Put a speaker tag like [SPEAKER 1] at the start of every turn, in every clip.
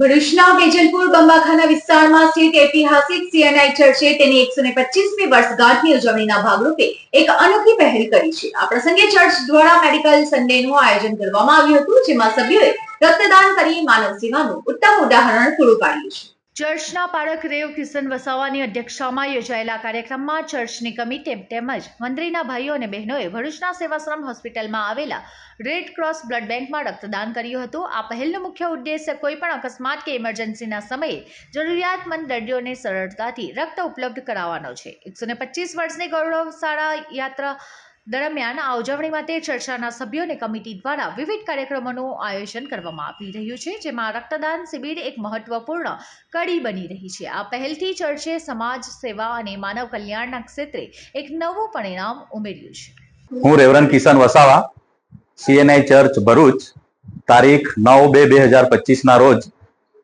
[SPEAKER 1] ભરૂચના વેજલપુર બંબાખાના વિસ્તારમાં સ્થિત ઐતિહાસિક સીએનઆઈ ચર્ચે તેની એકસો ને પચીસમી વર્ષગાંઠની ઉજવણીના ભાગરૂપે એક અનોખી પહેલ કરી છે. આ પ્રસંગે ચર્ચ દ્વારા મેડિકલ સન્ડેનું આયોજન કરવામાં આવ્યું હતું, જેમાં સભ્યોએ રક્તદાન કરી માનવ સેવાનું ઉત્તમ ઉદાહરણ પૂરું પાડ્યું છે. ચર્ચના પાળક રેવ કિશન વસાવાની અધ્યક્ષતામાં યોજાયેલા કાર્યક્રમમાં ચર્ચની કમિટી તેમજ મંત્રીના ભાઈઓ અને બહેનોએ ભરૂચના સેવાશ્રમ હોસ્પિટલમાં આવેલા રેડ ક્રોસ બ્લડ બેંકમાં રક્તદાન કર્યું હતું. આ પહેલનો મુખ્ય ઉદ્દેશ્ય કોઈપણ અકસ્માત કે ઇમરજન્સીના સમયે જરૂરિયાતમંદ દર્દીઓને સરળતાથી રક્ત ઉપલબ્ધ કરાવવાનો છે. એકસો પચીસ વર્ષની ગૌરવશાળા યાત્રા દરમિયાન આ ઉજવણી માટે ચર્ચાના સભ્યો કમિટી દ્વારા વિવિધ કાર્યક્રમોનું આયોજન કરવામાં આવી રહ્યું છે, જેમાં રક્તદાન શિબિર એક મહત્વપૂર્ણ કડી બની રહી છે. આ પહેલથી ચર્ચે સમાજ, સેવા અને માનવ કલ્યાણના ક્ષેત્રે એક નવું પરિણામ ઉમેર્યું છે.
[SPEAKER 2] હું reverend Kishan Vasava CNI church Bharuch, તારીખ નવ બે બે હજાર પચીસના રોજ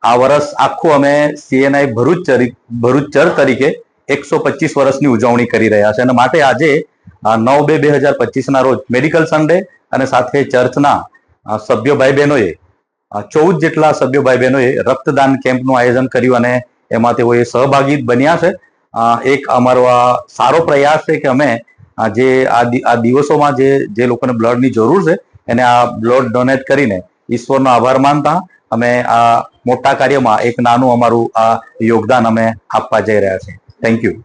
[SPEAKER 2] આ વર્ષ આખું અમે સીએનઆઈ ભરૂચ ભરૂચ ચર્ચ તરીકે એકસો પચીસ વર્ષની ઉજવણી કરી રહ્યા છે. અને માટે આજે નવ બે બે હજાર પચીસના રોજ મેડિકલ સન્ડે અને સાથે ચર્ચના સભ્યો ભાઈ બહેનોએ ચૌદ જેટલા સભ્યો ભાઈ બહેનોએ રક્તદાન કેમ્પનું આયોજન કર્યું અને એમાં તેઓએ સહભાગી બન્યા છે. એક અમારો આ સારો પ્રયાસ છે કે અમે જે આ દિવસોમાં જે જે લોકોને બ્લડની જરૂર છે, એને આ બ્લડ ડોનેટ કરીને ઈશ્વરનો આભાર માનતા અમે આ મોટા કાર્યમાં એક નાનું અમારું આ યોગદાન અમે આપવા જઈ રહ્યા છીએ. Thank you